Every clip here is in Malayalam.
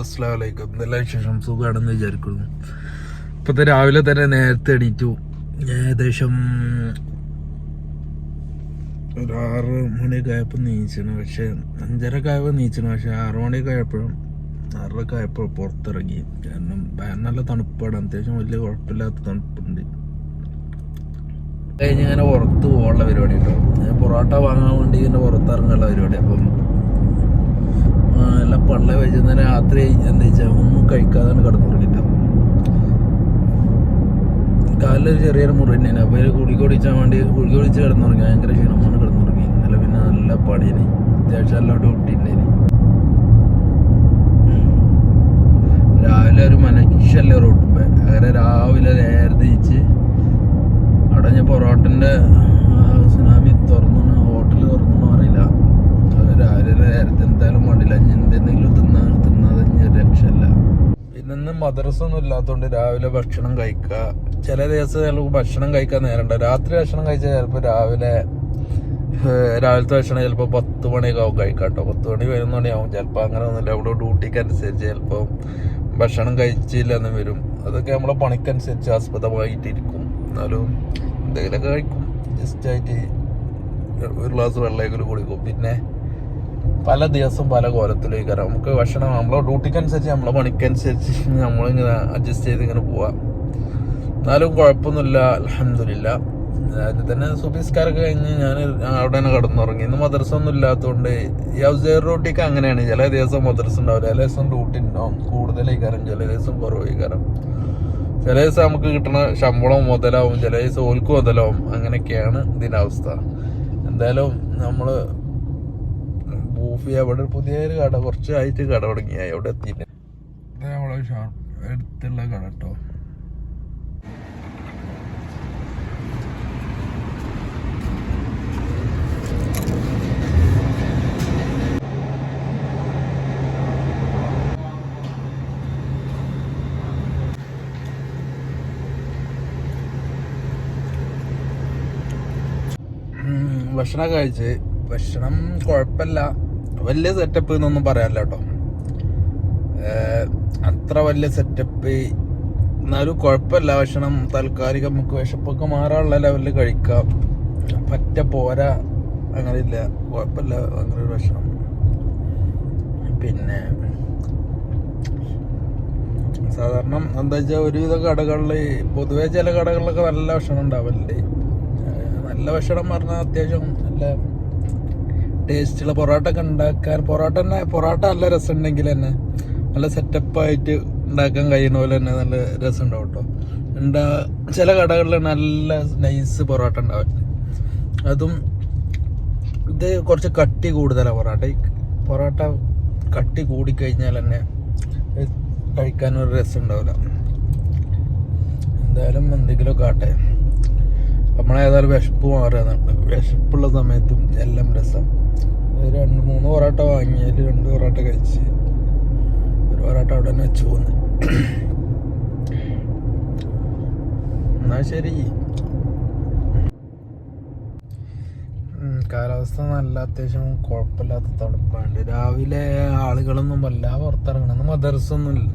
അസ്സലാമലൈക്കും. എന്തെല്ലാം വിശേഷം സുഖമാണെന്ന് വിചാരിക്കുന്നു. ഇപ്പത്തെ രാവിലെ തന്നെ നേരത്തെ എണീറ്റു. ഏകദേശം ഒരു ആറ് മണിയൊക്കെ ആയപ്പോൾ നീച്ചണം. പക്ഷെ അഞ്ചരക്കെ ആയപ്പോൾ നീച്ചണം. പക്ഷെ ആറ് മണിയൊക്കെ ആയപ്പോഴും ആറരൊക്കെ ആയപ്പോൾ പുറത്തിറങ്ങി. കാരണം നല്ല തണുപ്പാണ്. അത്യാവശ്യം വലിയ കുഴപ്പമില്ലാത്ത തണുപ്പുണ്ട്. കഴിഞ്ഞ് ഇങ്ങനെ പുറത്ത് പോകാനുള്ള പരിപാടി കേട്ടോ. പൊറോട്ട വാങ്ങാൻ വേണ്ടി ഇങ്ങനെ പുറത്തിറങ്ങാനുള്ള പരിപാടി. അപ്പം പള്ള വെച്ച് രാത്രി എന്താ വെച്ചാൽ ഒന്നും കഴിക്കാതാണ് കിടന്നുറങ്ങിട്ട. കാലിലൊരു ചെറിയൊരു മുറി തന്നെയാണ്. അപ്പോൾ ഗുളിക കുടിച്ചാൽ വേണ്ടി ഗുളിക കുടിച്ച് കിടന്നുറങ്ങി. ഭയങ്കര ക്ഷീണമാണ് കിടന്നുറങ്ങി. ഇന്നലെ പിന്നെ നല്ല പണിയാണ്. അത്യാവശ്യം എല്ലാ ഡ്യൂട്ടി ഉണ്ടായിന്. രാവിലെ ഒരു മനുഷ്യല്ലേ റോട്ടുമ്പോ അങ്ങനെ രാവിലെ നേരത്തെ അവിടെ ഞാൻ പൊറോട്ടന്റെ നേരത്തെ എന്തായാലും വേണ്ടില്ല. എന്തെങ്കിലും തിന്നാ തിന്നാതെ രക്ഷയില്ല. ഇന്ന് മദ്രസ ഒന്നും ഇല്ലാത്തതുകൊണ്ട് രാവിലെ ഭക്ഷണം കഴിക്കുക ചില ദിവസം ചിലപ്പോൾ ഭക്ഷണം കഴിക്കാൻ നേരണ്ട രാത്രി ഭക്ഷണം കഴിച്ചാൽ ചിലപ്പോൾ രാവിലെ രാവിലത്തെ ഭക്ഷണം ചിലപ്പോൾ പത്ത് മണിയൊക്കെ ആവും കഴിക്കാം കേട്ടോ. പത്ത് മണി പതിനൊന്ന് മണിയാവും. ചിലപ്പോൾ അങ്ങനെ ഒന്നുമില്ല. അവിടെ ഡ്യൂട്ടിക്ക് അനുസരിച്ച് ചിലപ്പോൾ ഭക്ഷണം കഴിച്ചില്ല എന്ന് വരും. അതൊക്കെ നമ്മളെ പണിക്കനുസരിച്ച് ആസ്പദമായിട്ടിരിക്കും. എന്നാലും എന്തെങ്കിലുമൊക്കെ കഴിക്കും. ജസ്റ്റ് ആയിട്ട് ഒരു ഗ്ലാസ് വെള്ളമൊക്കെ കുടിക്കും. പിന്നെ പല ദിവസവും പല കോലത്തിലേക്ക് കയറാം നമുക്ക് ഭക്ഷണം നമ്മളെ ഡ്യൂട്ടിക്കനുസരിച്ച് നമ്മളെ പണിക്കനുസരിച്ച് നമ്മളിങ്ങനെ അഡ്ജസ്റ്റ് ചെയ്ത് ഇങ്ങനെ പോവാം. എന്നാലും കുഴപ്പമൊന്നുമില്ല. അലഹമില്ല അതിൽ തന്നെ സുബിസ്കാരൊക്കെ കഴിഞ്ഞ് ഞാൻ അവിടെ തന്നെ കിടന്നുറങ്ങി. ഇന്ന് മദ്രസ ഒന്നും ഇല്ലാത്തതുകൊണ്ട് ഈ ഔസേർ അങ്ങനെയാണ്. ചില ദിവസം മദ്രസ ഉണ്ടാവില്ല. ചില ദിവസം ഡ്യൂട്ടി ഉണ്ടാവും. കൂടുതലായി കയറും ചില ദിവസം കുറവായി കയറും ചില ദിവസം നമുക്ക് കിട്ടണ ശമ്പളം മുതലാവും. ചില ദിവസം ഓൽക്ക് മുതലാവും. അങ്ങനെയൊക്കെയാണ് ഇതിന്റെ അവസ്ഥ. എന്തായാലും നമ്മൾ ബൂഫി അവിടെ പുതിയൊരു കട കുറച്ചായിട്ട് കട തുടങ്ങി അവിടെ എത്തിയിട്ട് നമ്മളെ ഷാപ്പ് അടുത്തുള്ള കട കേട്ടോ. ഭക്ഷണം കഴിച്ച്. ഭക്ഷണം കുഴപ്പമില്ല. വലിയ സെറ്റപ്പ് എന്നൊന്നും പറയാനില്ല കേട്ടോ. അത്ര വലിയ സെറ്റപ്പ് എന്നാലും കുഴപ്പമില്ല. ഭക്ഷണം താൽക്കാലികം നമുക്ക് വിശപ്പൊക്കെ മാറാനുള്ള ലെവലിൽ കഴിക്കാം. പറ്റ പോരാ. അങ്ങനെ ഇല്ല കുഴപ്പമില്ല. അങ്ങനെ ഒരു ഭക്ഷണം. പിന്നെ സാധാരണ എന്താ വെച്ചാൽ ഒരുവിധ കടകളിൽ പൊതുവേ ചില കടകളിലൊക്കെ നല്ല ഭക്ഷണം ഉണ്ടാവലുണ്ട് നല്ല ഭക്ഷണം പറഞ്ഞാൽ അത്യാവശ്യം നല്ല ടേസ്റ്റുള്ള പൊറോട്ട ഒക്കെ ഉണ്ടാക്കാൻ പൊറോട്ട തന്നെ പൊറോട്ട നല്ല രസം ഉണ്ടെങ്കിൽ തന്നെ നല്ല സെറ്റപ്പ് ആയിട്ട് ഉണ്ടാക്കാൻ കഴിയുന്ന പോലെ തന്നെ നല്ല രസം ഉണ്ടാവും കേട്ടോ. ഉണ്ടാ ചില കടകളിൽ നല്ല നൈസ് പൊറോട്ട ഉണ്ടാവും. അതും ഇത് കുറച്ച് കട്ടി കൂടുതലാണ് പൊറോട്ട. പൊറോട്ട കട്ടി കൂടിക്കഴിഞ്ഞാൽ തന്നെ കഴിക്കാനൊരു രസം ഉണ്ടാവില്ല. എന്തായാലും എന്തെങ്കിലുമൊക്കെ ആട്ടെ നമ്മളേതായാലും വിശപ്പ് മാറുന്നുണ്ട് വിശപ്പുള്ള സമയത്തും എല്ലാം രസം. രണ്ട് മൂന്ന് പൊറോട്ട വാങ്ങിയാൽ രണ്ട് പൊറോട്ട കഴിച്ച് ഒരു പൊറോട്ട അവിടെ തന്നെ വെച്ച് പോന്ന്. എന്നാ ശരി. കാലാവസ്ഥ നല്ല അത്യാവശ്യം കുഴപ്പമില്ലാത്ത തണുപ്പാണ് രാവിലെ ആളുകളൊന്നും വല്ല പുറത്തിറങ്ങണം. മദർസൊന്നും ഇല്ല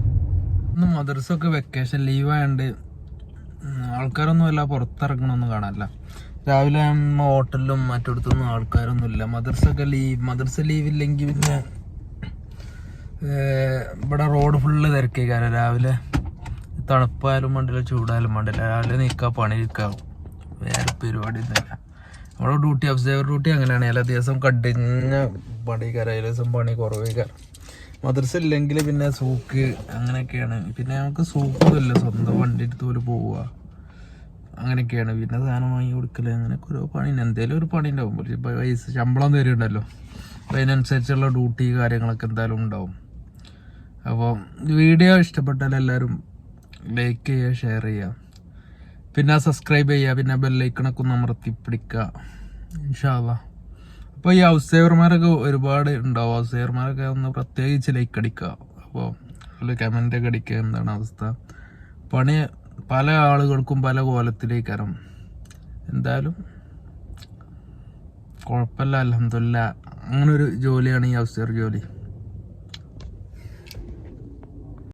ഇന്ന് മദർസ വെക്കേഷൻ ലീവ് ആൾക്കാരൊന്നും അല്ല പുറത്തിറങ്ങണമൊന്നും കാണാനില്ല. രാവിലെ ഹോട്ടലിലും മറ്റിടത്തൊന്നും ആൾക്കാരൊന്നും ഇല്ല മദർസ ഒക്കെ ലീവ് മദർസ ലീവ് ഇല്ലെങ്കിൽ പിന്നെ ഇവിടെ റോഡ് ഫുള്ള് തിരക്കേക്കാരം. രാവിലെ തണുപ്പായാലും വേണ്ടില്ല ചൂടായാലും വേണ്ടില്ല. രാവിലെ നിൽക്കുക പണി നിൽക്കുക വേറെ പരിപാടി ഒന്നുമില്ല നമ്മുടെ ഡ്യൂട്ടി ഒബ്സർവർ ഡ്യൂട്ടി അങ്ങനെയാണ്. എല്ലാ ദിവസം കടിഞ്ഞ പണിക്കാരം. എല്ലാ ദിവസം പണി കുറവേക്കാരം. മദ്രസ ഇല്ലെങ്കിൽ പിന്നെ സൂക്ക് അങ്ങനെയൊക്കെയാണ്. പിന്നെ നമുക്ക് സൂക്കും സ്വന്തം വണ്ടി എടുത്ത് പോലും പോവുക. അങ്ങനെയൊക്കെയാണ് പിന്നെ സാധനം വാങ്ങി കൊടുക്കൽ അങ്ങനെയൊക്കെ ഓരോ പണി. എന്തേലും ഒരു പണി ഉണ്ടാവും. പക്ഷേ ഇപ്പൊ പൈസ ശമ്പളം തരുന്നുണ്ടല്ലോ അപ്പോൾ അതിനനുസരിച്ചുള്ള ഡ്യൂട്ടി കാര്യങ്ങളൊക്കെ എന്തായാലും ഉണ്ടാവും. അപ്പോൾ വീഡിയോ ഇഷ്ടപ്പെട്ടാൽ എല്ലാവരും ലൈക്ക് ചെയ്യുക ഷെയർ ചെയ്യുക. പിന്നെ സബ്സ്ക്രൈബ് ചെയ്യുക. പിന്നെ ബെല്ലൈക്കണൊക്കെ അമർത്തി പിടിക്കുക. ഇൻഷാല്ല അപ്പോൾ ഈ ഹൗസ് സേവർമാരൊക്കെ ഒരുപാട് ഉണ്ടാവും. ഹൗസ് സേവർമാരൊക്കെ ഒന്ന് പ്രത്യേകിച്ച് ലൈക്ക് അടിക്കുക. അപ്പോൾ അതിൽ കമന്റ് ഒക്കെ അടിക്കുക. എന്താണ് അവസ്ഥ? പണി പല ആളുകൾക്കും പല കോലത്തിലേക്കരം എന്തായാലും കുഴപ്പമില്ല അലഹമില്ല അങ്ങനൊരു ജോലിയാണ് ഈ അവസ്ഥ ജോലി.